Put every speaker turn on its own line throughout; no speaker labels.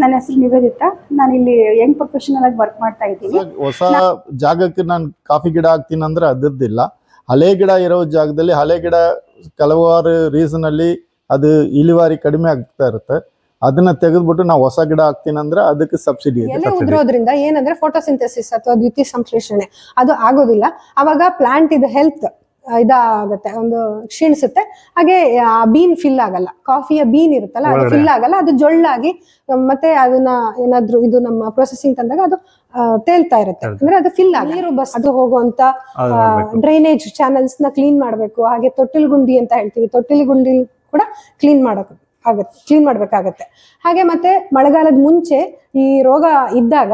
ನನ್ನ ಹೆಸರು ನಿವೇದಿತ. ನಾನು ಇಲ್ಲಿ ಯಂಗ್ ಪ್ರೊಫೆಷನಲ್ ಆಗಿ ವರ್ಕ್ ಮಾಡ್ತಾ ಇದ್ದೀನಿ.
ಹೊಸ ಜಾಗಕ್ಕೆ ನಾನು ಕಾಫಿ ಗಿಡ ಹಾಕ್ತೀನಿ ಅಂದ್ರೆ ಅದರದ್ದಿಲ್ಲ. ಹಳೆ ಗಿಡ ಇರೋ ಜಾಗದಲ್ಲಿ ಹಳೆ ಗಿಡ ಕೆಲವಾರು ರೀಸನ್ ಅಲ್ಲಿ ಅದು ಇಳುವರಿ ಕಡಿಮೆ ಆಗ್ತಾ ಇರುತ್ತೆ. ಅದನ್ನ ತೆಗೆದ್ಬಿಟ್ಟು ನಾವು ಹೊಸ ಗಿಡ ಹಾಕ್ತೀನಿ ಅಂದ್ರೆ ಅದಕ್ಕೆ ಸಬ್ಸಿಡಿ ಉದ್ರೋದ್ರಿಂದ
ಎಲೆ ಉದುರೋದ್ರಿಂದ ಏನಂದ್ರೆ ಫೋಟೋಸಿಂಥೆಸಿಸ್ ಅಥವಾ ದ್ವಿತೀಯ ಸಂಶ್ಲೇಷಣೆ ಅದು ಆಗೋದಿಲ್ಲ. ಅವಾಗ ಪ್ಲಾಂಟ್ ಇದು ಹೆಲ್ತ್ ಇದಾಗತ್ತೆ ಒಂದು ಕ್ಷೀಣಿಸುತ್ತೆ. ಹಾಗೆ ಆ ಬೀನ್ ಫಿಲ್ ಆಗಲ್ಲ. ಕಾಫಿಯ ಬೀನ್ ಇರುತ್ತಲ್ಲ ಅದು ಫಿಲ್ ಆಗಲ್ಲ ಅದು ಜೊಳ್ಳಾಗಿ ಮತ್ತೆ ಅದನ್ನ ಏನಾದ್ರು ಇದು ನಮ್ಮ ಪ್ರೊಸೆಸಿಂಗ್ ತಂದಾಗ ಅದು ಆ, ತೇಲ್ತಾ ಇರುತ್ತೆ. ಅಂದ್ರೆ ಅದು ಫಿಲ್ ಆಗ ನೀರು ಬಸ್ ಅದು ಹೋಗುವಂತ ಡ್ರೈನೇಜ್ ಚಾನಲ್ಸ್ನ ಕ್ಲೀನ್ ಮಾಡಬೇಕು. ಹಾಗೆ ತೊಟ್ಟಿಲ್ ಗುಂಡಿ ಅಂತ ಹೇಳ್ತೀವಿ. ತೊಟ್ಟಿಲ್ ಗುಂಡಿ ಕೂಡ ಕ್ಲೀನ್ ಮಾಡಕ್ ಆಗುತ್ತೆ ಕ್ಲೀನ್ ಮಾಡ್ಬೇಕಾಗತ್ತೆ. ಹಾಗೆ ಮತ್ತೆ ಮಳೆಗಾಲದ ಮುಂಚೆ ಈ ರೋಗ ಇದ್ದಾಗ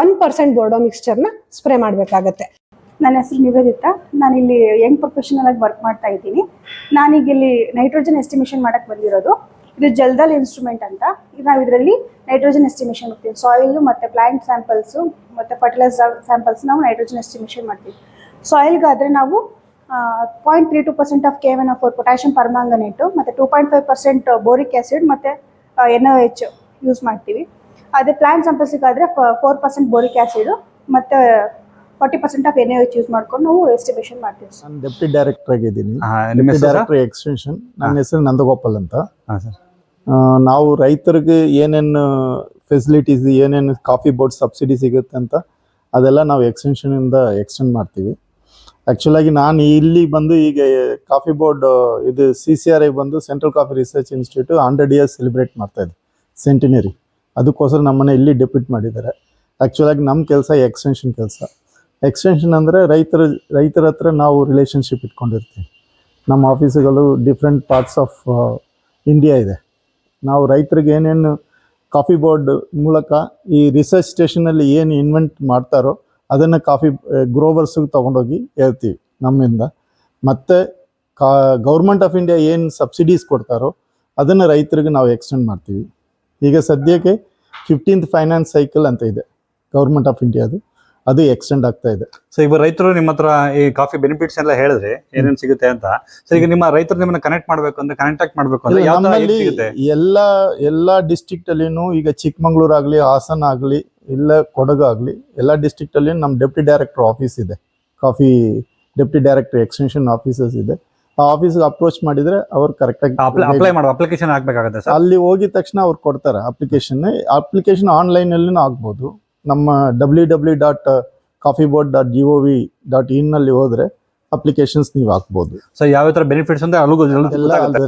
ಒನ್ ಪರ್ಸೆಂಟ್ ಬೋರ್ಡೋ ಮಿಕ್ಸ್ಚರ್ನ ಸ್ಪ್ರೇ ಮಾಡಬೇಕಾಗತ್ತೆ.
ನನ್ನ ಹೆಸರು ನಿವೇದಿತಾ. ನಾನು ಇಲ್ಲಿ ಯಂಗ್ ಪ್ರೊಫೆಷನಲ್ ಆಗಿ ವರ್ಕ್ ಮಾಡ್ತಾ ಇದ್ದೀನಿ. ನಾನೀಗ ಇಲ್ಲಿ ನೈಟ್ರೋಜನ್ ಎಸ್ಟಿಮೇಷನ್ ಮಾಡಕ್ಕೆ ಬಂದಿರೋದು. ಇದು ಜಲ್ದಲ್ ಇನ್ಸ್ಟ್ರೂಮೆಂಟ್ ಅಂತ. ನಾವು ಇದರಲ್ಲಿ ನೈಟ್ರೋಜನ್ ಎಸ್ಟಿಮೇಷನ್ ಮಾಡ್ತೀವಿ. ಸಾಯಿಲ್ ಮತ್ತೆ ಪ್ಲಾಂಟ್ ಸ್ಯಾಂಪಲ್ಸು ಮತ್ತು ಫರ್ಟಿಲೈಸರ್ ಸ್ಯಾಂಪಲ್ಸ್ ನಾವು ನೈಟ್ರೋಜನ್ ಎಸ್ಟಿಮೇಷನ್ ಮಾಡ್ತೀವಿ. ಸಾಯಿಲ್ಗಾದರೆ ನಾವು point three two percent of K of potassium permanganate, ಮತ್ತು two point five percent boric acid ಮತ್ತು ಎನ್ ಒ ಎಚ್ ಯೂಸ್ ಮಾಡ್ತೀವಿ. ಅದೇ ಪ್ಲಾಂಟ್ ಸ್ಯಾಂಪಲ್ಸಿಗಾದರೆ ಫೋರ್ ಪರ್ಸೆಂಟ್ ಬೋರಿಕ್ ಆ್ಯಸಿಡು ಮತ್ತು forty percent of N use ಮಾಡ್ಕೊಂಡು ನಾವು ಎಸ್ಟಿಮೇಷನ್ ಮಾಡ್ತೀವಿ
ನಾನು ಡೆಪ್ಟಿ ಡೈರೆಕ್ಟರ್ ಆಗಿದ್ದೀನಿ.
ಹಾ, ನಿಮ್ಮ ಹೆಸರು ಸರ್?
Director extension. ನನ್ನ ಹೆಸರು ನಂದಗೋಪಾಲ್ ಅಂತ.
ಹಾ, ಸರ್.
ಆ, ನಾವು ರೈತರಿಗೆ ಏನೇನು ಫೆಸಿಲಿಟೀಸ್ ಏನೇನು ಕಾಫಿ ಬೋರ್ಡ್ ಸಬ್ಸಿಡಿ ಸಿಗುತ್ತೆ ಅಂತ ಅದೆಲ್ಲ ನಾವು ಎಕ್ಸ್ಟೆನ್ಷನ್ ಇಂದ ಎಕ್ಸ್ಟೆಂಡ್ ಮಾಡ್ತೀವಿ. ಆಕ್ಚುಲ್ ಆಗಿ ನಾನು ಇಲ್ಲಿ ಬಂದು ಈಗ ಕಾಫಿ ಬೋರ್ಡ್ ಇದು ಸಿ ಸಿ ಆರ್ ಐ ಬಂದು Central Coffee Research Institute hundred years celebrate ಮಾಡ್ತಾ ಇದೆ. ಸೆಂಟಿನರಿ ಅದಕ್ಕೋಸ್ಕರ ನಮ್ಮನ್ನ ಇಲ್ಲಿ ಡೆಪ್ಯೂಟ್ ಮಾಡಿದ್ದಾರೆ. ಆಕ್ಚುಲ್ ಆಗಿ ನಮ್ಮ ಕೆಲಸ ಎಕ್ಸ್ಟೆನ್ಷನ್ ಕೆಲಸ. ಎಕ್ಸ್ಟೆನ್ಷನ್ ಅಂದರೆ ರೈತರ ರೈತರ ಹತ್ರ ನಾವು ರಿಲೇಷನ್ಶಿಪ್ ಇಟ್ಕೊಂಡಿರ್ತೀವಿ. ನಮ್ಮ ಆಫೀಸುಗಳು ಡಿಫ್ರೆಂಟ್ ಪಾರ್ಟ್ಸ್ ಆಫ್ ಇಂಡಿಯಾ ಇದೆ. ನಾವು ರೈತರಿಗೆ ಏನೇನು ಕಾಫಿ ಬೋರ್ಡ್ ಮೂಲಕ ಈ ರಿಸರ್ಚ್ ಸ್ಟೇಷನಲ್ಲಿ ಏನು ಇನ್ವೆಂಟ್ ಮಾಡ್ತಾರೋ ಅದನ್ನು ಕಾಫಿ ಗ್ರೋವರ್ಸ್ಗೆ ತೊಗೊಂಡೋಗಿ ಹೇಳ್ತೀವಿ ನಮ್ಮಿಂದ. ಮತ್ತು ಕಾ ಗೌರ್ಮೆಂಟ್ ಆಫ್ ಇಂಡಿಯಾ ಏನು ಸಬ್ಸಿಡೀಸ್ ಕೊಡ್ತಾರೋ ಅದನ್ನು ರೈತರಿಗೆ ನಾವು ಎಕ್ಸ್ಟೆಂಡ್ ಮಾಡ್ತೀವಿ. ಈಗ ಸದ್ಯಕ್ಕೆ ಫಿಫ್ಟೀನ್ತ್ ಫೈನಾನ್ಸ್ ಸೈಕಲ್ ಅಂತ ಇದೆ ಗೌರ್ಮೆಂಟ್ ಆಫ್ ಇಂಡಿಯಾದು ಅದು ಎಕ್ಸ್ಟೆಂಡ್ ಆಗ್ತಾ ಇದೆ.
ಸೊ ಈಗ ರೈತರು ನಿಮ್ಮ ಹತ್ರ ಈ ಕಾಫಿ ಬೆನಿಫಿಟ್ಸ್ ಎಲ್ಲ ಹೇಳಿದ್ರೆ ಏನೇನು ಸಿಗುತ್ತೆ ಅಂತ. ಸೊ ಈಗ ನಿಮ್ಮ ರೈತರು ನಿಮ್ಮನ್ನ ಕನೆಕ್ಟ್ ಮಾಡ್ಬೇಕು ಅಂದ್ರೆ ಕಾಂಟ್ಯಾಕ್ಟ್ ಮಾಡ್ಬೇಕು ಅಂದ್ರೆ
ನಮ್ಮಲ್ಲಿ ಎಲ್ಲ ಎಲ್ಲ ಡಿಸ್ಟ್ರಿಕ್ಟ್ ಅಲ್ಲಿನೂ ಈಗ ಚಿಕ್ಕಮಂಗ್ಳೂರ್ ಆಗ್ಲಿ ಹಾಸನ ಆಗ್ಲಿ ಇಲ್ಲ ಕೊಡಗು ಆಗ್ಲಿ ಎಲ್ಲ ಡಿಸ್ಟ್ರಿಕ್ಟ್ ಅಲ್ಲಿ ನಮ್ಮ ಡೆಪ್ಟಿ ಡೈರೆಕ್ಟರ್ ಆಫೀಸ್ ಇದೆ. Coffee deputy director extension offices ಇದೆ. ಆ ಆಫೀಸ್ಗೆ ಅಪ್ರೋಚ್ ಮಾಡಿದ್ರೆ ಅವ್ರು ಕರೆಕ್ಟಾಗಿ
ಅಪ್ಲೈ ಮಾಡೋ ಅಪ್ಲಿಕೇಶನ್ ಹಾಕ್ಬೇಕಾಗುತ್ತೆ ಸರ್
ಅಲ್ಲಿ ಹೋಗಿದ ತಕ್ಷಣ ಅವ್ರು ಕೊಡ್ತಾರೆ ಅಪ್ಲಿಕೇಶನ್ ಅಪ್ಲಿಕೇಶನ್ ಆನ್ಲೈನ್ ಅಲ್ಲಿನೂ ಆಗ್ಬೋದು. ನಮ್ಮ W W dot coffee board dot G O V dot in ಅಲ್ಲಿ ಹೋದ್ರೆ ಅಪ್ಲಿಕೇಶನ್ಸ್ ನೀವು ಹಾಕ್ಬೋದು.
ಸರ್ ಯಾವ ತರ ಬೆನಿಫಿಟ್ಸ್
ಅಂದ್ರೆ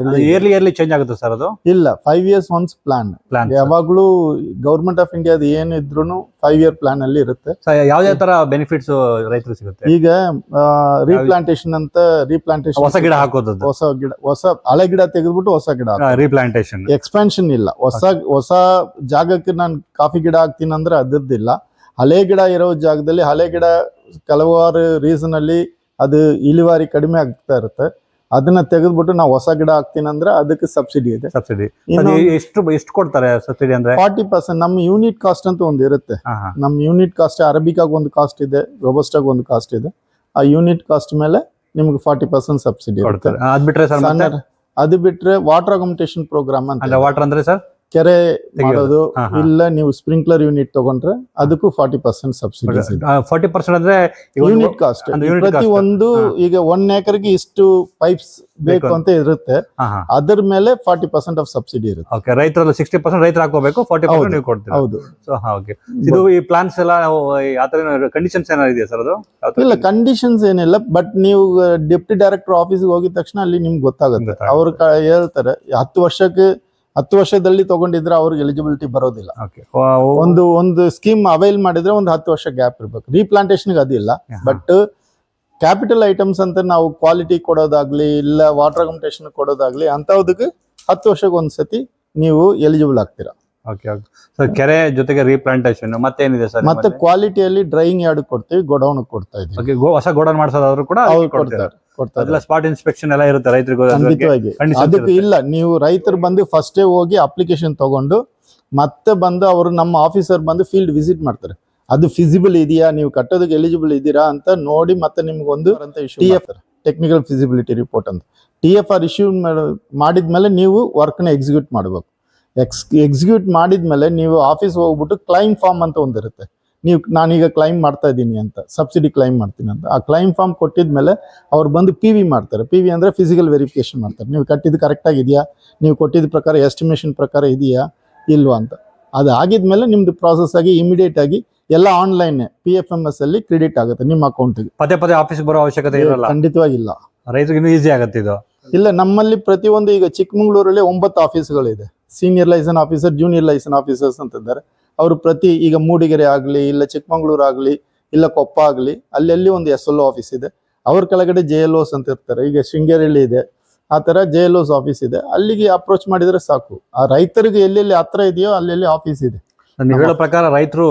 ಇದೆ.
ಇಯರ್ಲಿ ಇಯರ್ಲಿ ಚೇಂಜ್ ಆಗುತ್ತೆ ಸರ್ ಅದು?
ಇಲ್ಲ five years once plan
plan
ಯಾವಾಗ್ಲೂ ಗೌರ್ಮೆಂಟ್ ಆಫ್ ಇಂಡಿಯಾದ ಏನಿದ್ರು ಫೈವ್ ಇಯರ್ ಪ್ಲಾನ್ ಅಲ್ಲಿ ಇರುತ್ತೆ.
ಯಾವ್ದೇ ತರ ಬೆನಿಫಿಟ್ಸ್ ರೈತರು ಸಿಗುತ್ತೆ?
ಈಗ ರೀಪ್ಲಾಂಟೇಶನ್ ಅಂತ ರೀಪ್ಲಾಂಟೇಶನ್
ಹೊಸ ಗಿಡ ಹಾಕೋದು
ಹೊಸ ಗಿಡ ಹೊಸ ಹಳೆ ಗಿಡ ತೆಗೆದ್ಬಿಟ್ಟು ಹೊಸ ಗಿಡ
ರೀಪ್ಲಾಂಟೇಶನ್
ಎಕ್ಸ್ಪಾನ್ಷನ್ ಇಲ್ಲ. ಹೊಸ ಹೊಸ ಜಾಗಕ್ಕೆ ನಾನು ಕಾಫಿ ಗಿಡ ಹಾಕ್ತೀನಿ ಅಂದ್ರೆ ಅದರದ್ದಿಲ್ಲ. ಹಳೆ ಗಿಡ ಇರೋ ಜಾಗದಲ್ಲಿ ಹಳೆ ಗಿಡ ಕೆಲವಾರು ರೀಸನ್ ಅಲ್ಲಿ ಅದು ಇಳುವರಿ ಕಡಿಮೆ ಆಗ್ತಾ ಇರುತ್ತೆ. ಅದನ್ನ ತೆಗೆದ್ಬಿಟ್ಟು ನಾವು ಹೊಸ ಗಿಡ ಹಾಕ್ತೀನಿ ಅಂದ್ರೆ ಅದಕ್ಕೆ ಸಬ್ಸಿಡಿ ಇದೆ.
ಸಬ್ಸಿಡಿ ಎಷ್ಟು ಎಷ್ಟು ಕೊಡ್ತಾರೆ ಸಬ್ಸಿಡಿ ಅಂದ್ರೆ?
ಫಾರ್ಟಿ ಪರ್ಸೆಂಟ್ ನಮ್ಮ ಯೂನಿಟ್ ಕಾಸ್ಟ್ ಅಂತ ಒಂದು ಇರುತ್ತೆ. ನಮ್ಮ ಯೂನಿಟ್ ಕಾಸ್ಟ್ ಅರಬಿಕಾಗ್ ಒಂದು ಕಾಸ್ಟ್ ಇದೆ ರೋಬಸ್ಟಾಗ್ ಒಂದು ಕಾಸ್ಟ್ ಇದೆ. ಆ ಯೂನಿಟ್ ಕಾಸ್ಟ್ ಮೇಲೆ ನಿಮ್ಗೆ ಫಾರ್ಟಿ ಪರ್ಸೆಂಟ್ ಸಬ್ಸಿಡಿ
ಅದು ಬಿಟ್ರೆ
ಅದು ಬಿಟ್ರೆ ವಾಟರ್ ಅಕಮಟೇಷನ್ ಪ್ರೋಗ್ರಾಮ್ ಅಂತ
ವಾಟರ್ ಅಂದ್ರೆ ಸರ್?
ಕೆರೆ. ಮಾಡೋದು. ಇಲ್ಲ ನೀವು ಸ್ಪ್ರಿಂಕ್ಲರ್ ಯೂನಿಟ್ ತಗೊಂಡ್ರೆ ಅದಕ್ಕೂ forty percent subsidy
forty percent ಅಂದ್ರೆ
ಯೂನಿಟ್ ಕಾಸ್ಟ್ ಪ್ರತಿ ಒಂದು ಈಗ ಒನ್ ಏಕರ್ಗೆ ಇಷ್ಟು ಪೈಪ್ಸ್ ಬೇಕು ಅಂತ. ಇರುತ್ತೆ. ಅದ್ರ ಮೇಲೆ ಫಾರ್ಟಿ ಪರ್ಸೆಂಟ್ ಆಫ್ ಸಬ್ಸಿಡಿ ಇರುತ್ತೆ.
ಓಕೆ ರೈತರಲ್ಲಿ ಸಿಕ್ಸ್ಟಿ ಪರ್ಸೆಂಟ್ ರೈತರು ಹಾಕೋಬೇಕು ಫಾರ್ಟಿ. ಪರ್ಸೆಂಟ್ ನೀವು ಕೊಡ್ತೀರಾ?
ಹೌದು.
ಸೊ ಓಕೆ ಇದು ಈ ಪ್ಲಾನ್ಸ್ ಎಲ್ಲ ಆತರ ಕಂಡೀಷನ್ಸ್ ಏನಾದ್ರು ಇದೆಯಾ ಸರ್ ಅದು?
ಇಲ್ಲ ಕಂಡೀಷನ್ಸ್ ಏನಿಲ್ಲ ಬಟ್ ನೀವು ಡೆಪ್ಟಿ ಡೈರೆಕ್ಟರ್ ಆಫೀಸ್ಗೆ ಹೋಗಿದ ತಕ್ಷಣ ಅಲ್ಲಿ ನಿಮ್ಗೆ ಗೊತ್ತಾಗುತ್ತೆ. ಅವ್ರು ಹೇಳ್ತಾರೆ ಹತ್ತು ವರ್ಷಕ್ಕೆ ಹತ್ತು ವರ್ಷದಲ್ಲಿ ತಗೊಂಡಿದ್ರೆ ಅವ್ರಿಗೆ ಎಲಿಜಿಬಿಲಿಟಿ ಬರೋದಿಲ್ಲ. ಒಂದು ಒಂದು ಸ್ಕೀಮ್ ಅವೈಲ್ ಮಾಡಿದ್ರೆ ಒಂದು ಹತ್ತು ವರ್ಷ ಗ್ಯಾಪ್ ಇರ್ಬೇಕು. ರೀಪ್ಲಾಂಟೇಶನ್ಗೆ ಅದಿಲ್ಲ. ಬಟ್ ಕ್ಯಾಪಿಟಲ್ ಐಟಮ್ಸ್ ಅಂತ ನಾವು ಕ್ವಾಲಿಟಿ ಕೊಡೋದಾಗ್ಲಿ ಇಲ್ಲ ವಾಟರ್ ಅಕಮಟೇಷನ್ ಕೊಡೋದಾಗ್ಲಿ ಅಂತವದಕ್ಕೆ ಹತ್ತು ವರ್ಷಕ್ಕೆ ಒಂದ್ಸತಿ ನೀವು ಎಲಿಜಿಬಲ್ ಆಗ್ತೀರಾ.
ಓಕೆ ಸರ್ ಕೆರೆ ಜೊತೆಗೆ ರೀಪ್ಲಾಂಟೇಶನ್ ಮತ್ತೇನಿದೆ ಸರ್
ಮತ್ತೆ ಕ್ವಾಲಿಟಿಯಲ್ಲಿ ಡ್ರೈಯಿಂಗ್ ಯಾರ್ಡ್ ಕೊಡ್ತೀವಿ ಗೋಡೌನ್ ಕೊಡ್ತಾ ಇದ್ದೀವಿ.
ಓಕೆ ಹೊಸ ಗೋಡೌನ್ ಮಾಡಿಸೋದಾದ್ರೂ ಕೂಡ
ಅವ್ರು
ಕೊಡ್ತೀರಾ.
ಕೊಡ್ತಾರೆ
ಸ್ಪಾಟ್ ಇನ್ಸ್ಪೆಕ್ಷನ್ ಎಲ್ಲ ಇರುತ್ತೆ ರೈತರಿಗೆ
ಖಂಡಿತವಾಗಿ. ಅದಕ್ಕೆ ಇಲ್ಲ ನೀವು ರೈತರು ಬಂದು ಫಸ್ಟೇ ಹೋಗಿ ಅಪ್ಲಿಕೇಶನ್ ತಗೊಂಡು ಮತ್ತೆ ಬಂದು ಅವರು ನಮ್ಮ ಆಫೀಸರ್ ಬಂದು ಫೀಲ್ಡ್ ವಿಸಿಟ್ ಮಾಡ್ತಾರೆ. ಅದು ಫಿಸಿಬಲ್ ಇದೆಯಾ ನೀವು ಕಟ್ಟೋದಕ್ಕೆ ಎಲಿಜಿಬಲ್ ಇದೀರಾ ಅಂತ ನೋಡಿ ಮತ್ತೆ ನಿಮ್ಗೆ ಒಂದು T F technical feasibility report ಅಂತ. ಟಿ ಎಫ್ ಆರ್ ಇಶ್ಯೂ ಮಾಡಿದ್ಮೇಲೆ ನೀವು ವರ್ಕ್ನ ಎಕ್ಸಿಕ್ಯೂಟ್ ಮಾಡಬೇಕು. ಎಕ್ಸ್ ಎಕ್ಸಿಕ್ಯೂಟ್ ಮಾಡಿದ್ಮೇಲೆ ನೀವು ಆಫೀಸ್ ಹೋಗ್ಬಿಟ್ಟು ಕ್ಲೈಮ್ ಫಾರ್ಮ್ ಅಂತ ಒಂದಿರುತ್ತೆ ನೀವು ನಾನೀಗ ಕ್ಲೈಮ್ ಮಾಡ್ತಾ ಇದ್ದೀನಿ ಅಂತ ಸಬ್ಸಿಡಿ ಕ್ಲೈಮ್ ಮಾಡ್ತೀನಿ ಅಂತ. ಆ ಕ್ಲೈಮ್ ಫಾರ್ಮ್ ಕೊಟ್ಟಿದ್ಮೇಲೆ ಅವ್ರು ಬಂದು ಪಿ ವಿ ಮಾಡ್ತಾರೆ. ಪಿ ವಿ ಅಂದರೆ ಫಿಸಿಕಲ್ ವೆರಿಫಿಕೇಶನ್ ಮಾಡ್ತಾರೆ. ನೀವು ಕಟ್ಟಿದ್ದು ಕರೆಕ್ಟಾಗಿ ಇದೆಯಾ ನೀವು ಕೊಟ್ಟಿದ್ದ ಪ್ರಕಾರ ಎಸ್ಟಿಮೇಷನ್ ಪ್ರಕಾರ ಇದೆಯಾ? ಇಲ್ವಾ ಅಂತ. ಅದು ಆಗಿದ್ಮೇಲೆ ನಿಮ್ದು ಪ್ರಾಸೆಸ್ ಆಗಿ ಇಮಿಡಿಯೇಟ್ ಆಗಿ ಎಲ್ಲ online P F M S ಅಲ್ಲಿ ಕ್ರೆಡಿಟ್ ಆಗುತ್ತೆ ನಿಮ್ಮ ಅಕೌಂಟಿಗೆ
ಪದೇ ಪದೇ ಆಫೀಸ್ಗೆ ಬರೋ ಅವಶ್ಯಕತೆ ಇರಲ್ಲ.
ಖಂಡಿತವಾಗಿಲ್ಲ.
ರೈತರಿಗೆ ಈಸಿ ಆಗುತ್ತೆ ಇದು.
ಇಲ್ಲ ನಮ್ಮಲ್ಲಿ ಪ್ರತಿಯೊಂದು ಈಗ ಚಿಕ್ಕಮಂಗ್ಳೂರಲ್ಲಿ ಒಂಬತ್ತು ಆಫೀಸ್ಗಳಿದೆ senior liaison officer junior liaison officers ಅಂತ ಇದ್ದಾರೆ ಅವರು ಪ್ರತಿ ಈಗ ಮೂಡಿಗೆರೆ ಆಗಲಿ ಇಲ್ಲ ಚಿಕ್ಕಮಂಗ್ಳೂರು ಆಗಲಿ ಇಲ್ಲ ಕೊಪ್ಪ ಆಗಲಿ ಅಲ್ಲೆಲ್ಲಿ ಒಂದು ಎಸ್ ಎಲ್ ಆಫೀಸ್ ಇದೆ. ಅವ್ರ ಕೆಳಗಡೆ ಜೆ ಎಲ್ ಓಸ್ ಅಂತ ಇರ್ತಾರೆ. ಈಗ ಶೃಂಗೇರಿಯಲ್ಲಿ ಇದೆ. ಆ ಥರ ಜೆ ಎಲ್ ಓಸ್ ಆಫೀಸ್ ಇದೆ. ಅಲ್ಲಿಗೆ ಅಪ್ರೋಚ್ ಮಾಡಿದ್ರೆ ಸಾಕು. ಆ ರೈತರಿಗೆ ಎಲ್ಲೆಲ್ಲಿ ಹತ್ರ ಇದೆಯೋ ಅಲ್ಲೆಲ್ಲಿ ಆಫೀಸ್ ಇದೆ.
ನೀವು ಹೇಳೋ ಪ್ರಕಾರ ರೈತರು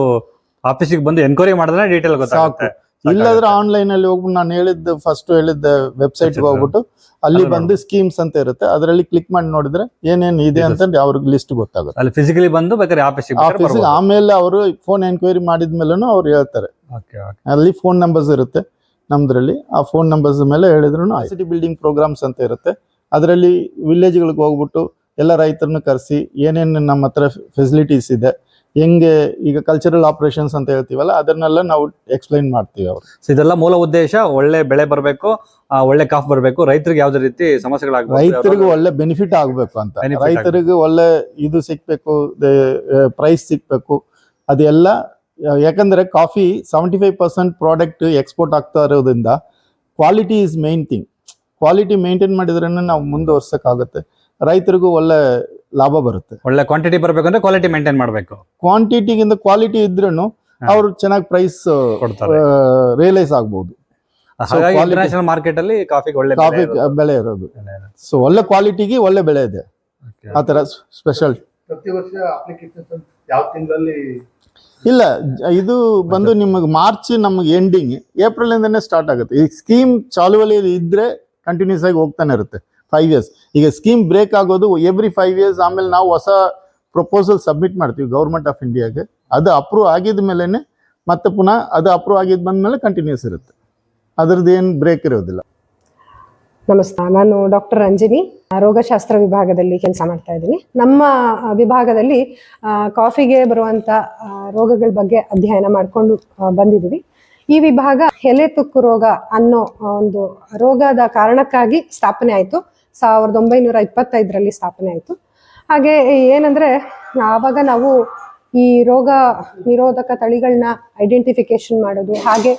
ಆಫೀಸಿಗೆ ಬಂದು ಎನ್ಕ್ವೈರಿ ಮಾಡಿದ್ರೆ ಡೀಟೇಲ್ ಗೊತ್ತಾಗುತ್ತೆ.
ಇಲ್ಲಾದ್ರೆ ಆನ್ಲೈನ್ ಅಲ್ಲಿ ಹೋಗ್ಬಿಟ್ಟು ನಾನು ಹೇಳಿದ್ದ ಫಸ್ಟ್ ಹೇಳಿದ್ದ ವೆಬ್ಸೈಟ್ ಹೋಗ್ಬಿಟ್ಟು ಅಲ್ಲಿ ಬಂದು ಸ್ಕೀಮ್ಸ್ ಅಂತ ಇರುತ್ತೆ. ಅದರಲ್ಲಿ ಕ್ಲಿಕ್ ಮಾಡಿ ನೋಡಿದ್ರೆ ಏನೇನ್ ಇದೆ ಅಂತ ಅವ್ರಿಗೆ ಲಿಸ್ಟ್ ಗೊತ್ತಾಗುತ್ತೆ.
ಅಲ್ಲಿ ಫಿಸಿಕಲಿ ಬಂದು ಬೇಕಾದ್ರೆ ಆಫೀಸಿಗೆ
ಆಮೇಲೆ ಅವರು ಫೋನ್ ಎನ್ಕ್ವೈರಿ ಮಾಡಿದ್ಮೇಲೂ ಅವ್ರು ಹೇಳ್ತಾರೆ. ಅಲ್ಲಿ ಫೋನ್ ನಂಬರ್ಸ್ ಇರುತ್ತೆ ನಮ್ದ್ರಲ್ಲಿ. ಆ ಫೋನ್ ನಂಬರ್ಸ್ ಮೇಲೆ ಹೇಳಿದ್ರು ಸಿಟಿ ಬಿಲ್ಡಿಂಗ್ ಪ್ರೋಗ್ರಾಮ್ಸ್ ಅಂತ ಇರುತ್ತೆ. ಅದರಲ್ಲಿ ವಿಲೇಜ್ಗಳಿಗೆ ಹೋಗ್ಬಿಟ್ಟು ಎಲ್ಲ ರೈತರನ್ನು ಕರೆಸಿ ಏನೇನು ನಮ್ಮ ಹತ್ರ ಫೆಸಿಲಿಟೀಸ್ ಇದೆ. ಹೆಂಗೆ ಈಗ ಕಲ್ಚರಲ್ ಆಪರೇಷನ್ಸ್ ಅಂತ ಹೇಳ್ತೀವಲ್ಲ ಅದನ್ನೆಲ್ಲ ನಾವು ಎಕ್ಸ್ಪ್ಲೈನ್ ಮಾಡ್ತೀವಿ ಅವರು.
ಇದೆಲ್ಲ ಮೂಲ ಉದ್ದೇಶ ಒಳ್ಳೆ ಬೆಳೆ ಬರಬೇಕು ಒಳ್ಳೆ ಕಾಫ್ ಬರಬೇಕು ರೈತರಿಗೆ ಯಾವ್ದೇ ರೀತಿ ಸಮಸ್ಯೆಗಳಾಗ
ರೈತರಿಗೆ ಒಳ್ಳೆ ಬೆನಿಫಿಟ್ ಆಗಬೇಕು ಅಂತ. ರೈತರಿಗೂ ಒಳ್ಳೆ ಇದು ಸಿಗ್ಬೇಕು ಪ್ರೈಸ್ ಸಿಕ್ಬೇಕು ಅದೆಲ್ಲ ಯಾಕಂದ್ರೆ coffee seventy five percent product export ಆಗ್ತಾ ಇರೋದ್ರಿಂದ quality is main thing quality maintain ಮಾಡಿದ್ರೆ ನಾವು ಮುಂದುವರ್ಸಕ್ಕಾಗುತ್ತೆ. ರೈತರಿಗೂ ಒಳ್ಳೆ ಲಾಭ ಬರುತ್ತೆ.
ಒಳ್ಳೆ ಕ್ವಾಂಟಿಟಿ ಬರಬೇಕು ಅಂದ್ರೆ ಕ್ವಾಲಿಟಿ ಮೇಂಟೈನ್ ಮಾಡಬೇಕು.
ಕ್ವಾಂಟಿಟಿಗಿಂತ ಕ್ವಾಲಿಟಿ ಇದ್ರೂ ಅವರು ಚೆನ್ನಾಗಿ ಪ್ರೈಸ್
ಕೊಡ್ತಾರೆ.
ರಿಯಲೈಸ್ ಆಗ್ಬಹುದು
ಇಂಟರ್ನ್ಯಾಷನಲ್ ಮಾರ್ಕೆಟ್ ಅಲ್ಲಿ ಕಾಫಿಗೆ ಒಳ್ಳೆ ಬೆಲೆ
ಕಾಫಿ
ಇರೋದು.
ಬೆಲೆ ಇರೋದು. ಸೊ ಒಳ್ಳೆ ಕ್ವಾಲಿಟಿಗೆ ಒಳ್ಳೆ ಬೆಲೆ ಇದೆ.
ಆತರ
ಆ ಸ್ಪೆಷಲ್
ಪ್ರತಿ ವರ್ಷ ಅಪ್ಲಿಕೇಶನ್ ಯಾವ ತಿಂಗಳಲ್ಲಿ?
ಇಲ್ಲ ಇದು ಬಂದು ನಿಮಗೆ ಮಾರ್ಚ್ ನಮಗೆ ಎಂಡಿಂಗ್ ಏಪ್ರಿಲ್ ಇಂದನೇ ಸ್ಟಾರ್ಟ್ ಆಗುತ್ತೆ. ಈ ಸ್ಕೀಮ್ ಚಾಲುವಲ್ಲಿ ಇದ್ರೆ ಕಂಟಿನ್ಯೂಸ್ ಆಗಿ ಹೋಗ್ತಾನೆ ಇರುತ್ತೆ. ಫೈವ್ ಇಯರ್ಸ್ ಈಗ ಸ್ಕೀಮ್ ಬ್ರೇಕ್ ಆಗೋದು ಎವ್ರಿ ಫೈವ್ ಇಯರ್ಸ್ ಆಮೇಲೆ ನಾವು ಹೊಸ ಪ್ರಪೋಸಲ್ ಸಬ್ಮಿಟ್ ಮಾಡ್ತೀವಿ ಗೌರ್ಮೆಂಟ್ ಆಫ್ ಇಂಡಿಯಾಗೆ ಅದು ಅಪ್ರೂವ್ ಆಗಿದ ಮೇಲೆ ಮತ್ತೆ ಪುನಃ ಅದು ಅಪ್ರೂವ್ ಆಗಿದ್ ಬಂದ್ಮೇಲೆ ಕಂಟಿನ್ಯೂಸ್ ಇರುತ್ತೆ. ಅದ್ರದ್ದು ಏನು ಬ್ರೇಕ್ ಇರೋದಿಲ್ಲ.
ನಮಸ್ತೆ, ನಾನು ಡಾಕ್ಟರ್ ರಂಜಿನಿ ರೋಗಶಾಸ್ತ್ರ ವಿಭಾಗದಲ್ಲಿ ಕೆಲಸ ಮಾಡ್ತಾ ಇದ್ದೀನಿ. ನಮ್ಮ ವಿಭಾಗದಲ್ಲಿ ಕಾಫಿಗೆ ಬರುವಂತ ರೋಗಗಳ ಬಗ್ಗೆ ಅಧ್ಯಯನ ಮಾಡಿಕೊಂಡು ಬಂದಿದ್ದೀವಿ. ಈ ವಿಭಾಗ ಎಲೆ ತುಕ್ಕು ರೋಗ ಅನ್ನೋ ಒಂದು ರೋಗದ ಕಾರಣಕ್ಕಾಗಿ ಸ್ಥಾಪನೆ ಆಯಿತು. ಸಾವಿರದ ಒಂಬೈನೂರ ಇಪ್ಪತ್ತೈದರಲ್ಲಿ ಸ್ಥಾಪನೆ ಆಯಿತು. ಹಾಗೆ ಏನಂದ್ರೆ, ಆವಾಗ ನಾವು ಈ ರೋಗ ನಿರೋಧಕ ತಳಿಗಳನ್ನ ಐಡೆಂಟಿಫಿಕೇಶನ್ ಮಾಡೋದು, ಹಾಗೆ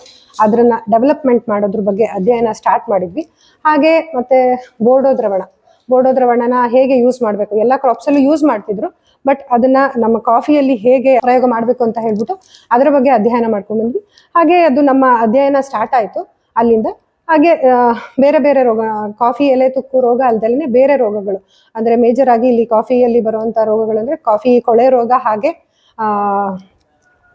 ಅದನ್ನ ಡೆವಲಪ್ಮೆಂಟ್ ಮಾಡೋದ್ರ ಬಗ್ಗೆ ಅಧ್ಯಯನ ಸ್ಟಾರ್ಟ್ ಮಾಡಿದ್ವಿ. ಹಾಗೆ ಮತ್ತೆ ಬೋರ್ಡೋ ದ್ರವಣ ಬೋರ್ಡೋ ದ್ರವಣನ ಹೇಗೆ ಯೂಸ್ ಮಾಡಬೇಕು, ಎಲ್ಲ ಕ್ರಾಪ್ಸಲ್ಲೂ ಯೂಸ್ ಮಾಡ್ತಿದ್ರು ಬಟ್ ಅದನ್ನ ನಮ್ಮ ಕಾಫಿಯಲ್ಲಿ ಹೇಗೆ ಪ್ರಯೋಗ ಮಾಡಬೇಕು ಅಂತ ಹೇಳ್ಬಿಟ್ಟು ಅದರ ಬಗ್ಗೆ ಅಧ್ಯಯನ ಮಾಡ್ಕೊಂಡ್ ಬಂದ್ವಿ. ಹಾಗೆ ಅದು ನಮ್ಮ ಅಧ್ಯಯನ ಸ್ಟಾರ್ಟ್ ಆಯಿತು ಅಲ್ಲಿಂದ. ಹಾಗೆ ಬೇರೆ ಬೇರೆ ರೋಗ, ಕಾಫಿ ಎಲೆ ತುಕ್ಕು ರೋಗ ಅಲ್ದಲೇ ಬೇರೆ ರೋಗಗಳು. ಅಂದ್ರೆ ಮೇಜರ್ ಆಗಿ ಇಲ್ಲಿ ಕಾಫಿಯಲ್ಲಿ ಬರುವಂತ ರೋಗಗಳು ಅಂದ್ರೆ ಕಾಫಿ ಕೊಳೆ ರೋಗ ಹಾಗೆ, ಆ,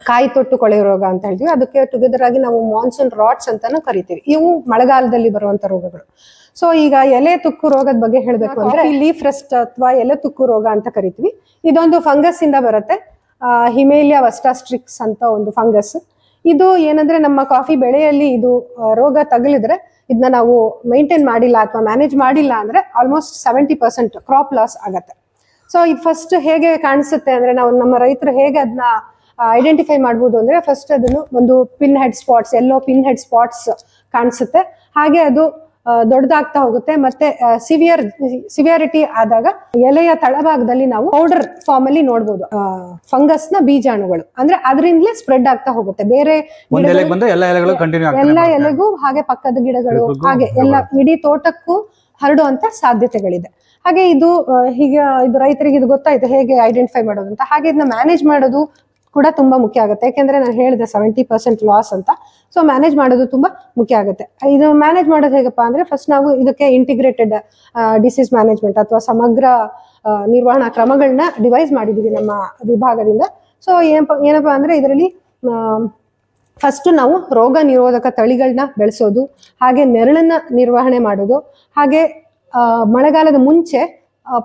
ಕಾಯಿ ತೊಟ್ಟು ಕೊಳೆ ರೋಗ ಅಂತ ಹೇಳ್ತೀವಿ. ಅದಕ್ಕೆ ಟುಗೆದರ್ ಆಗಿ ನಾವು ಮಾನ್ಸೂನ್ ರಾಟ್ಸ್ ಅಂತಾನು ಕರಿತೀವಿ. ಇವು ಮಳೆಗಾಲದಲ್ಲಿ ಬರುವಂತ ರೋಗಗಳು. ಸೊ ಈಗ ಎಲೆ ತುಕ್ಕು ರೋಗದ ಬಗ್ಗೆ ಹೇಳಬೇಕು ಅಂದ್ರೆ ಲೀಫ್ ರೆಸ್ಟ್ ಅಥವಾ ಎಲೆ ತುಕ್ಕು ರೋಗ ಅಂತ ಕರಿತೀವಿ. ಇದೊಂದು ಫಂಗಸ್ ಇಂದ ಬರುತ್ತೆ. ಹಿಮೇಲಿಯಾ ವಸ್ಟಾಸ್ಟ್ರಿಕ್ಸ್ ಅಂತ ಒಂದು ಫಂಗಸ್ ಇದು ಏನಂದ್ರೆ ನಮ್ಮ ಕಾಫಿ ಬೆಳೆಯಲ್ಲಿ ಇದು ರೋಗ ತಗಲಿದ್ರೆ ಇದನ್ನ ನಾವು ಮೈಂಟೈನ್ ಮಾಡಿಲ್ಲ ಅಥವಾ ಮ್ಯಾನೇಜ್ ಮಾಡಿಲ್ಲ ಅಂದ್ರೆ almost seventy percent crop loss ಆಗತ್ತೆ. ಸೊ ಇದು ಫಸ್ಟ್ ಹೇಗೆ ಕಾಣಿಸುತ್ತೆ ಅಂದ್ರೆ ನಾವು ನಮ್ಮ ರೈತರು ಹೇಗೆ ಅದನ್ನ ಐಡೆಂಟಿಫೈ ಮಾಡ್ಬೋದು ಅಂದ್ರೆ ಫಸ್ಟ್ ಅದನ್ನು ಒಂದು ಪಿನ್ ಹೆಡ್ ಸ್ಪಾಟ್ಸ್ ಎಲ್ಲೋ ಪಿನ್ ಹೆಡ್ ಸ್ಪಾಟ್ಸ್ ಕಾಣಿಸುತ್ತೆ. ಹಾಗೆ ಅದು ದೊಡ್ಡದಾಗ್ತಾ ಹೋಗುತ್ತೆ. ಮತ್ತೆ ಸಿವಿಯರ್ ಸಿವಿಯರಿಟಿ ಆದಾಗ ಎಲೆಯ ತಳಭಾಗದಲ್ಲಿ ನಾವು ಪೌಡರ್ ಫಾರ್ಮ್ ಅಲ್ಲಿ ನೋಡ್ಬೋದು. ಫಂಗಸ್ನ ಬೀಜಾಣುಗಳು. ಅಂದ್ರೆ ಅದರಿಂದಲೇ ಸ್ಪ್ರೆಡ್ ಆಗ್ತಾ ಹೋಗುತ್ತೆ. ಬೇರೆ
ಎಲ್ಲಾ
ಎಲೆಗೂ ಹಾಗೆ ಪಕ್ಕದ ಗಿಡಗಳು ಹಾಗೆ ಎಲ್ಲ ಇಡೀ ತೋಟಕ್ಕೂ ಹರಡುವಂತ ಸಾಧ್ಯತೆಗಳಿದೆ. ಹಾಗೆ ಇದು ಹೀಗೆ ಇದು ರೈತರಿಗೆ ಇದು ಗೊತ್ತಾಯ್ತು ಹೇಗೆ ಐಡೆಂಟಿಫೈ ಮಾಡೋದು ಅಂತ ಹಾಗೆ ಇದನ್ನ ಮ್ಯಾನೇಜ್ ಮಾಡೋದು ಕೂಡ ತುಂಬಾ ಮುಖ್ಯ ಆಗುತ್ತೆ. ಯಾಕೆಂದ್ರೆ ನಾನು ಹೇಳಿದೆ ಸೆವೆಂಟಿ ಪರ್ಸೆಂಟ್ ಲಾಸ್ ಅಂತ. ಸೊ ಮ್ಯಾನೇಜ್ ಮಾಡೋದು ತುಂಬಾ ಮುಖ್ಯ ಆಗುತ್ತೆ. ಇದು ಮ್ಯಾನೇಜ್ ಮಾಡೋದು ಹೇಗಪ್ಪ ಅಂದ್ರೆ ಫಸ್ಟ್ ನಾವು ಇದಕ್ಕೆ ಇಂಟಿಗ್ರೇಟೆಡ್ ಡಿಸೀಸ್ ಮ್ಯಾನೇಜ್ಮೆಂಟ್ ಅಥವಾ ಸಮಗ್ರ ನಿರ್ವಹಣಾ ಕ್ರಮಗಳನ್ನ ಡಿವೈಸ್ ಮಾಡಿದೀವಿ ನಮ್ಮ ವಿಭಾಗದಿಂದ. ಸೊ ಏನಪ್ಪ, ಏನಪ್ಪಾ ಅಂದ್ರೆ ಇದರಲ್ಲಿ ಫಸ್ಟ್ ನಾವು ರೋಗ ನಿರೋಧಕ ತಳಿಗಳನ್ನ ಬೆಳೆಸೋದು, ಹಾಗೆ ನೆರಳನ್ನ ನಿರ್ವಹಣೆ ಮಾಡೋದು, ಹಾಗೆ ಮಳೆಗಾಲದ ಮುಂಚೆ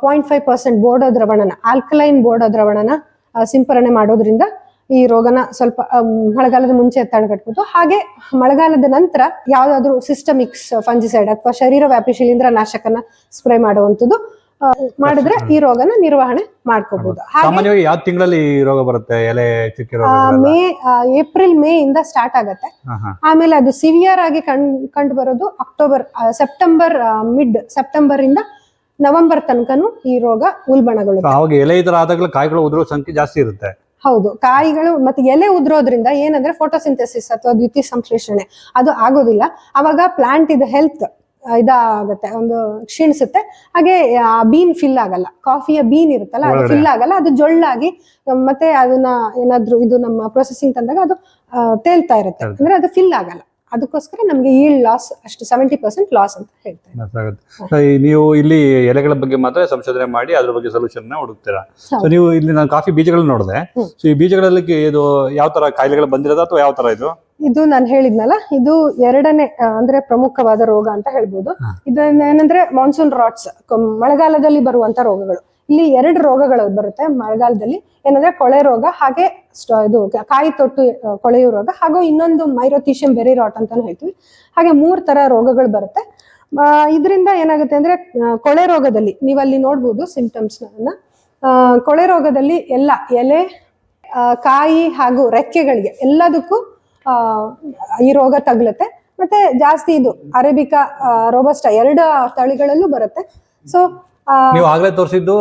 ಪಾಯಿಂಟ್ ಫೈವ್ ಪರ್ಸೆಂಟ್ ಬೋರ್ಡೋ ದ್ರವಣನ ಆಲ್ಕಲೈನ್ ಬೋರ್ಡೋ ದ್ರವಣನ ಸಿಂಪರಣೆ ಮಾಡೋದ್ರಿಂದ ಈ ರೋಗನ ಸ್ವಲ್ಪ ಮಳೆಗಾಲದ ಮುಂಚೆ ತಡೆಗಟ್ಬೋದು ಹಾಗೆ ಮಳೆಗಾಲದ ನಂತರ ಯಾವ್ದಾದ್ರು ಸಿಸ್ಟಮಿಕ್ಸ್ ಫಂಜಿಸೈಡ್ ಅಥವಾ ಶರೀರ ವ್ಯಾಪಿ ಶಿಲೀಂಧ್ರ ನಾಶಕನ ಸ್ಪ್ರೇ ಮಾಡುವಂಥದ್ದು ಮಾಡಿದ್ರೆ ಈ ರೋಗನ ನಿರ್ವಹಣೆ ಮಾಡ್ಕೋಬಹುದು
ಸಾಮಾನ್ಯವಾಗಿ ಯಾವ ತಿಂಗಳಲ್ಲಿ ರೋಗ ಬರುತ್ತೆ? ಎಲೆ ಚುಕ್ಕಿ ರೋಗ
ಆ, ಮೇ ಏಪ್ರಿಲ್ ಮೇ ಇಂದ ಸ್ಟಾರ್ಟ್ ಆಗತ್ತೆ. ಆಮೇಲೆ ಅದು ಸಿವಿಯರ್ ಆಗಿ ಕಣ್ ಕಂಡು ಬರೋದು ಅಕ್ಟೋಬರ್ ಸೆಪ್ಟೆಂಬರ್ ಮಿಡ್ ಸೆಪ್ಟೆಂಬರ್ ಇಂದ ನವೆಂಬರ್ ತನಕನು ಈ ರೋಗ ಉಲ್ಬಣಗೊಳ್ಳುತ್ತೆ.
ಎಲೆ ಆದಾಗಲೂ ಕಾಯಿಗಳು ಉದುರೋ ಸಂಖ್ಯೆ ಜಾಸ್ತಿ ಇರುತ್ತೆ.
ಹೌದು ಕಾಯಿಗಳು ಮತ್ತೆ ಎಲೆ ಉದ್ರೋದ್ರಿಂದ ಏನಂದ್ರೆ ಫೋಟೋಸಿಂಥೆಸಿಸ್ ಅಥವಾ ದ್ವಿತೀಯ ಸಂಶ್ಲೇಷಣೆ ಅದು ಆಗೋದಿಲ್ಲ. ಅವಾಗ ಪ್ಲಾಂಟ್ ಇದು ಹೆಲ್ತ್ ಇದಾಗುತ್ತೆ ಒಂದು ಕ್ಷೀಣಿಸುತ್ತೆ. ಹಾಗೆ ಬೀನ್ ಫಿಲ್ ಆಗಲ್ಲ. ಕಾಫಿಯ ಬೀನ್ ಇರುತ್ತಲ್ಲ ಅದು ಫಿಲ್ ಆಗಲ್ಲ ಅದು ಜೊಳ್ಳಾಗಿ ಮತ್ತೆ ಅದನ್ನ ಏನಾದ್ರೂ ಇದು ನಮ್ಮ ಪ್ರೊಸೆಸಿಂಗ್ ತಂದಾಗ ಅದು ಆ, ತೇಲ್ತಾ ಇರುತ್ತೆ. ಅಂದ್ರೆ ಅದು ಫಿಲ್ ಆಗಲ್ಲ. ಅದಕ್ಕೋಸ್ಕರ ನಮಗೆ ಈ ಲಾಸ್ ಅಷ್ಟು ಸೆವೆಂಟಿ ಪರ್ಸೆಂಟ್ ಲಾಸ್ ಅಂತ ಹೇಳ್ತಾರೆ
ನೀವು ಇಲ್ಲಿ ಎಲೆಗಳ ಬಗ್ಗೆ ಮಾತ್ರ ಸಂಶೋಧನೆ ಮಾಡಿ ಅದ್ರ ಬಗ್ಗೆ ಸೊಲ್ಯೂಷನ್ ಹುಡುಕ್ತೀರಾ? ಸೊ ನೀವು ಇಲ್ಲಿ ನಾನು ಕಾಫಿ ಬೀಜಗಳನ್ನ ನೋಡಿದೆ. ಸೊ ಈ ಬೀಜಗಳಲ್ಲಿ ಇದು ಯಾವ ತರ ಕಾಯಿಲೆಗಳು ಬಂದಿರೋದು ಅಥವಾ ಯಾವ ತರ ಇದು?
ಇದು ನಾನು ಹೇಳಿದ್ನಲ್ಲ ಇದು ಎರಡನೇ ಅಂದ್ರೆ ಪ್ರಮುಖವಾದ ರೋಗ ಅಂತ ಹೇಳ್ಬೋದು.
ಹಾ.
ಇದನ್ನ ಏನಂದ್ರೆ ಮಾನ್ಸೂನ್ ರಾಟ್ಸ್ ಮಳೆಗಾಲದಲ್ಲಿ ಬರುವಂತ ರೋಗಗಳು. ಇಲ್ಲಿ ಎರಡು ರೋಗಗಳು ಬರುತ್ತೆ ಮಳೆಗಾಲದಲ್ಲಿ. ಏನಂದ್ರೆ ಕೊಳೆ ರೋಗ ಹಾಗೆ ಇದು ಕಾಯಿ ತೊಟ್ಟು ಕೊಳೆಯುವ ಕೊಳೆಯು ರೋಗ ಹಾಗೂ ಇನ್ನೊಂದು ಮೈರೋಥಿಷಿಯಂ ಬೆರಿ ರಾಟ್ ಅಂತಾನು ಹೇಳ್ತೀವಿ. ಹಾಗೆ ಮೂರ್ ತರ ರೋಗಗಳು ಬರುತ್ತೆ. ಇದರಿಂದ ಏನಾಗುತ್ತೆ ಅಂದ್ರೆ ಕೊಳೆ ರೋಗದಲ್ಲಿ ನೀವು ಅಲ್ಲಿ ನೋಡ್ಬೋದು ಸಿಂಟಮ್ಸ್ ಕೊಳೆ ರೋಗದಲ್ಲಿ ಎಲ್ಲ ಎಲೆ ಕಾಯಿ ಹಾಗೂ ರೆಕ್ಕೆಗಳಿಗೆ ಎಲ್ಲದಕ್ಕೂ ಈ ರೋಗ ತಗ್ಲುತ್ತೆ. ಮತ್ತೆ ಜಾಸ್ತಿ ಇದು ಅರೇಬಿಕಾ ರೋಬಸ್ಟ ಎರಡು ತಳಿಗಳಲ್ಲೂ ಬರುತ್ತೆ. ಸೊ
ನೀವು ಆಗ್ಲೇ ತೋರಿಸಿದ್ದು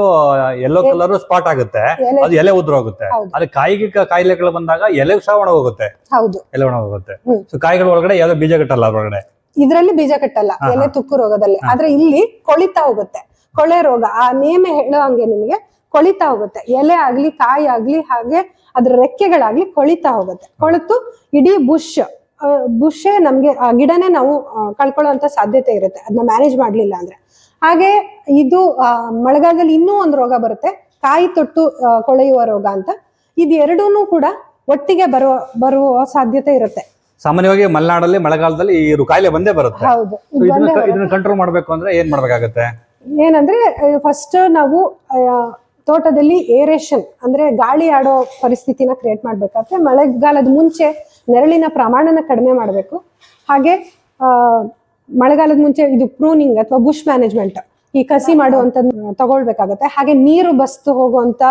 ಎಲ್ಲೋ ಕಲರ್ ಸ್ಪಾಟ್ ಆಗುತ್ತೆ. ಅದು ಎಲೆ ಉದ್ರೋಗುತ್ತೆ ಹೋಗುತ್ತೆ.
ಹೌದು.
ಅದೇ ಕಾಯಿಗೆ ಕಾಯಿಲೆಗಳು ಬಂದಾಗ ಎಲೆ ಸಹ ಒಣ ಹೋಗುತ್ತೆ
ಹೌದು.
ಎಲೆ ಒಣ ಹೋಗುತ್ತೆ ಸೊ ಕಾಯಿಗಳ ಒಳಗಡೆ ಯಾವ್ದೋ ಬೀಜ ಕಟ್ಟಲ್ಲ ಅದ್ರೊಳಗಡೆ.
ಇದ್ರಲ್ಲಿ ಬೀಜ ಕಟ್ಟಲ್ಲ. ಎಲೆ ತುಕ್ಕು ರೋಗದಲ್ಲಿ. ಆದ್ರೆ ಇಲ್ಲಿ ಕೊಳಿತಾ ಹೋಗುತ್ತೆ. ಕೊಳೆ ರೋಗ. ಆ ನೇಮೆ ಹೇಳೋ ಹಂಗೆ ನಿಮಗೆ. ಕೊಳಿತಾ ಹೋಗುತ್ತೆ. ಎಲೆ ಆಗ್ಲಿ ಕಾಯಿ ಆಗ್ಲಿ ಹಾಗೆ ಅದ್ರ ರೆಕ್ಕೆಗಳಾಗ್ಲಿ ಕೊಳಿತಾ ಹೋಗುತ್ತೆ. ಕೊಳೆತು ಇಡೀ ಬುಷ್ ಬುಷೇ ನಮ್ಗೆ ಆ ಗಿಡನೇ ನಾವು ಕಳ್ಕೊಳ್ಳೋ ಸಾಧ್ಯತೆ ಇರುತ್ತೆ. ಅದನ್ನ ಮ್ಯಾನೇಜ್ ಮಾಡ್ಲಿಲ್ಲ ಅಂದ್ರೆ. ಹಾಗೆ ಇದು ಮಳೆಗಾಲದಲ್ಲಿ ಇನ್ನೂ ಒಂದು ರೋಗ ಬರುತ್ತೆ. ಕಾಯಿ ತೊಟ್ಟು ಕೊಳೆಯುವ ರೋಗ ಅಂತ. ಇದು ಎರಡೂನು ಕೂಡ ಒಟ್ಟಿಗೆ ಬರುವ ಬರುವ ಸಾಧ್ಯತೆ ಇರುತ್ತೆ.
ಸಾಮಾನ್ಯವಾಗಿ ಮಲೆನಾಡಲ್ಲಿ ಮಳೆಗಾಲದಲ್ಲಿ ಈ ಕಾಯಿಲೆ ಬಂದೇ ಬರುತ್ತೆ.
ಹೌದು.
ಇದನ್ನ ಕಂಟ್ರೋಲ್ ಮಾಡಬೇಕು ಅಂದ್ರೆ ಏನ್ ಮಾಡ್ಬೇಕಾಗತ್ತೆ?
ಏನಂದ್ರೆ ಫಸ್ಟ್ ನಾವು ತೋಟದಲ್ಲಿ ಏರೇಷನ್ ಅಂದ್ರೆ ಗಾಳಿ ಆಡೋ ಪರಿಸ್ಥಿತಿನ ಕ್ರಿಯೇಟ್ ಮಾಡ್ಬೇಕಾದ್ರೆ ಮಳೆಗಾಲದ ಮುಂಚೆ ನೆರಳಿನ ಪ್ರಮಾಣನ ಕಡಿಮೆ ಮಾಡಬೇಕು. ಹಾಗೆ ಆ, ಮಳೆಗಾಲದ ಮುಂಚೆ ಇದು ಪ್ರೂನಿಂಗ್ ಅಥವಾ ಬುಷ್ ಮ್ಯಾನೇಜ್ಮೆಂಟ್ ಈ ಕಸಿ ಮಾಡುವಂತ ತಗೊಳ್ಬೇಕಾಗತ್ತೆ. ಹಾಗೆ ನೀರು ಬಸ್ತು ಹೋಗುವಂತ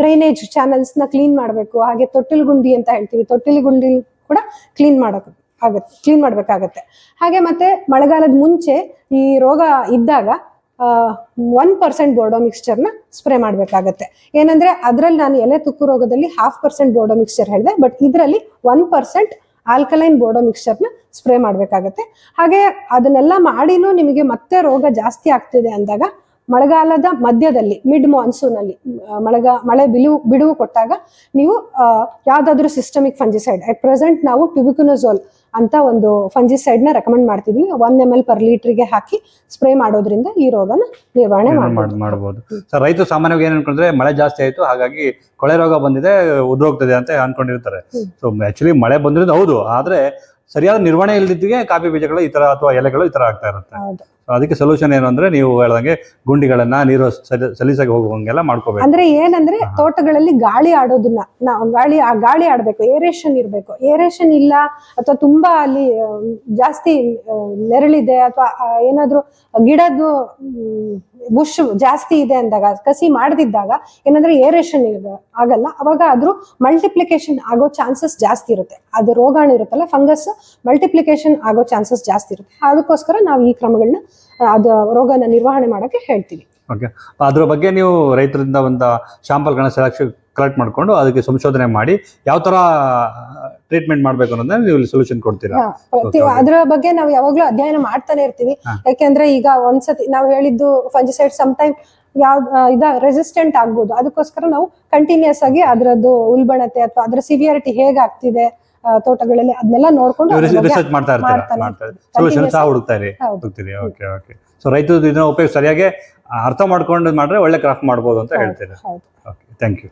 ಡ್ರೈನೇಜ್ ಚಾನೆಲ್ಸ್ನ ಕ್ಲೀನ್ ಮಾಡಬೇಕು. ಹಾಗೆ ತೊಟ್ಟಿಲು ಗುಂಡಿ ಅಂತ ಹೇಳ್ತೀವಿ. ತೊಟ್ಟಿಲು ಗುಂಡಿ ಕೂಡ ಕ್ಲೀನ್ ಮಾಡಕ್ ಆಗತ್ತೆ ಕ್ಲೀನ್ ಮಾಡ್ಬೇಕಾಗತ್ತೆ. ಹಾಗೆ ಮತ್ತೆ ಮಳೆಗಾಲದ ಮುಂಚೆ ಈ ರೋಗ ಇದ್ದಾಗ ಒನ್ ಪರ್ಸೆಂಟ್ ಬೋರ್ಡೋ ಮಿಕ್ಸ್ಚರ್ನ ಸ್ಪ್ರೇ ಮಾಡಬೇಕಾಗತ್ತೆ. ಏನಂದ್ರೆ ಅದ್ರಲ್ಲಿ ನಾನು ಎಲೆ ತುಕ್ಕು ರೋಗದಲ್ಲಿ ಹಾಫ್ ಪರ್ಸೆಂಟ್ ಬೋರ್ಡೋ ಮಿಕ್ಸ್ಚರ್ ಹೇಳಿದೆ ಬಟ್ ಇದರಲ್ಲಿ ಒನ್ ಪರ್ಸೆಂಟ್ ಆಲ್ಕಲೈನ್ ಬೋಡೋ ಮಿಕ್ಸ್ಚರ್ನ ಸ್ಪ್ರೇ ಮಾಡಬೇಕಾಗತ್ತೆ. ಹಾಗೆ ಅದನ್ನೆಲ್ಲ ಮಾಡಿನೂ ನಿಮಗೆ ಮತ್ತೆ ರೋಗ ಜಾಸ್ತಿ ಆಗ್ತಿದೆ ಅಂದಾಗ ಮಳೆಗಾಲದ ಮಧ್ಯದಲ್ಲಿ ಮಿಡ್ ಮಾನ್ಸೂನ್ ಅಲ್ಲಿ ಮಳೆಗಾ, ಮಳೆ ಬಿಲು, ಬಿಡುವು ಕೊಟ್ಟಾಗ ನೀವು ಯಾವ್ದಾದ್ರು ಸಿಸ್ಟಮಿಕ್ ಫಂಜಿಸೈಡ್ ಅಟ್ ಪ್ರೆಸೆಂಟ್ ನಾವು ಟ್ಯೂಬಿಕುನೋಸೋಲ್ ಅಂತ ಒಂದು ಫಂಜಿಸೈಡ್ನ ರೆಕಮೆಂಡ್ ಮಾಡ್ತಿದ್ವಿ ಒನ್ ಎಂ ಎಲ್ ಪರ್ ಲೀಟರ್ಗೆ ಹಾಕಿ ಸ್ಪ್ರೇ ಮಾಡೋದ್ರಿಂದ ಈ ರೋಗನ ನಿರ್ವಹಣೆ
ಮಾಡ್-
ಮಾಡಬಹುದು
ಸರ್ ರೈತರು ಸಾಮಾನ್ಯವಾಗಿ ಏನ್ ಅನ್ಕೊಂಡ್ರೆ ಮಳೆ ಜಾಸ್ತಿ ಆಯ್ತು ಹಾಗಾಗಿ ಕೊಳೆ ರೋಗ ಬಂದಿದೆ ಉದ್ರೋಗ್ತದೆ ಅಂತ ಅನ್ಕೊಂಡಿರ್ತಾರೆ. ಸೊ ಆಕ್ಚುಲಿ ಮಳೆ ಬಂದ್ರಿಂದ ಹೌದು ಆದ್ರೆ ಸರಿಯಾದ ನಿರ್ವಹಣೆ ಇಲ್ದಿದ್ದಿಗೆ ಕಾಫಿ ಬೀಜಗಳು ಈ ತರ ಅಥವಾ ಎಲೆಗಳು ಈ ತರ ಆಗ್ತಾ ಇರುತ್ತೆ. ಅದಕ್ಕೆ ಸೊಲ್ಯೂಷನ್ ಏನು ಅಂದ್ರೆ ನೀವು ಹೇಳ್ದಂಗೆ ಗುಂಡಿಗಳನ್ನ ನೀರು ಸಲಿ- ಸಲೀಸಾಗಿ ಹೋಗುವಂಗೆಲ್ಲ ಮಾಡ್ಕೋಬೇಕು.
ಅಂದ್ರೆ ಏನಂದ್ರೆ ತೋಟಗಳಲ್ಲಿ ಗಾಳಿ ಆಡೋದನ್ನ ನಾವು ಗಾಳಿ ಆ ಗಾಳಿ ಆಡ್ಬೇಕು ಏರೇಷನ್ ಇರಬೇಕು. ಏರೇಷನ್ ಇಲ್ಲ ಅಥವಾ ತುಂಬಾ ಅಲ್ಲಿ ಜಾಸ್ತಿ ನೆರಳಿದೆ ಅಥವಾ ಏನಾದ್ರೂ ಗಿಡದ್ದು ಬುಷ್ ಜಾಸ್ತಿ ಇದೆ ಅಂದಾಗ ಕಸಿ ಮಾಡದಿದ್ದಾಗ ಏನಂದ್ರೆ ಏರೇಷನ್ ಆಗಲ್ಲ. ಅವಾಗ ಅದ್ರ ಮಲ್ಟಿಪ್ಲಿಕೇಶನ್ ಆಗೋ ಚಾನ್ಸಸ್ ಜಾಸ್ತಿ ಇರುತ್ತೆ. ಅದು ರೋಗಾಣು ಇರುತ್ತಲ್ಲ ಫಂಗಸ್ ಮಲ್ಟಿಪ್ಲಿಕೇಶನ್ ಆಗೋ ಚಾನ್ಸಸ್ ಜಾಸ್ತಿ ಇರುತ್ತೆ. ಅದಕ್ಕೋಸ್ಕರ ನಾವು ಈ ಕ್ರಮಗಳನ್ನ ಅದು ರೋಗನ ನಿರ್ವಹಣೆ ಮಾಡಕ್ಕೆ ಹೇಳ್ತೀವಿ.
ಅದ್ರ ಬಗ್ಗೆ ನೀವು ರೈತರಿಂದ ಒಂದು ಶಾಂಪಲ್ಗಳನ್ನ ಸೆಲೆಕ್ಷನ್ ಕಲೆಕ್ಟ್ ಮಾಡ್ಕೊಂಡು ಅದಕ್ಕೆ ಸಂಶೋಧನೆ ಮಾಡಿ ಯಾವ ತರ ಟ್ರೀಟ್ಮೆಂಟ್ ಮಾಡ್ಬೇಕು ಅನ್ನೋದನ್ನ ನೀವು ಸೊಲ್ಯೂಷನ್ ಕೊಡ್ತೀರಾ?
ಅದರ ಬಗ್ಗೆ ನಾವು ಯಾವಾಗ್ಲೂ ಅಧ್ಯಯನ ಮಾಡ್ತಾನೆ ಇರ್ತೀವಿ. ಯಾಕೆಂದ್ರೆ ಈಗ ಒಂದ್ಸತಿ ನಾವು ಹೇಳಿದ್ದು ಫಂಜಿಸೈಡ್ ಸಮ್ ಟೈಮ್ ಯಾವ್ ಇದ ರೆಸಿಸ್ಟೆಂಟ್ ಆಗ್ಬೋದು. ಅದಕ್ಕೋಸ್ಕರ ನಾವು ಕಂಟಿನ್ಯೂಸ್ ಆಗಿ ಅದರದ್ದು ಉಲ್ಬಣತೆ ಅಥವಾ ಅದರ ಸಿವಿಯರಿಟಿ ಹೇಗಾಗ್ತಿದೆ ತೋಟಗಳಲ್ಲಿ ಅದನ್ನೆಲ್ಲ ನೋಡ್ಕೊಂಡು
ರಿಸರ್ಚ್ ಮಾಡ್ತಾ ಇರ್ತೀರಾ. ಮಾಡ್ತಾ ಸೊಲ್ಯೂಷನ್ ಸಹ
ಆಗಿ.
ಹುಡುಕ್ತಾ ಇರಿ
ಹೌದು.
ಹುಡುಕ್ತೀರಿ. ಓಕೆ ಓಕೆ ಸೊ ರೈತರು ಇದನ್ನ ಉಪಯೋಗ ಸರಿಯಾಗಿ ಅರ್ಥ ಮಾಡ್ಕೊಂಡು ಮಾಡ್ರೆ ಒಳ್ಳೆ ಕ್ರಾಫ್ಟ್ ಮಾಡ್ಬೋದು ಅಂತ
ಹೇಳ್ತೇನೆ
ಓಕೆ ಥ್ಯಾಂಕ್ ಯು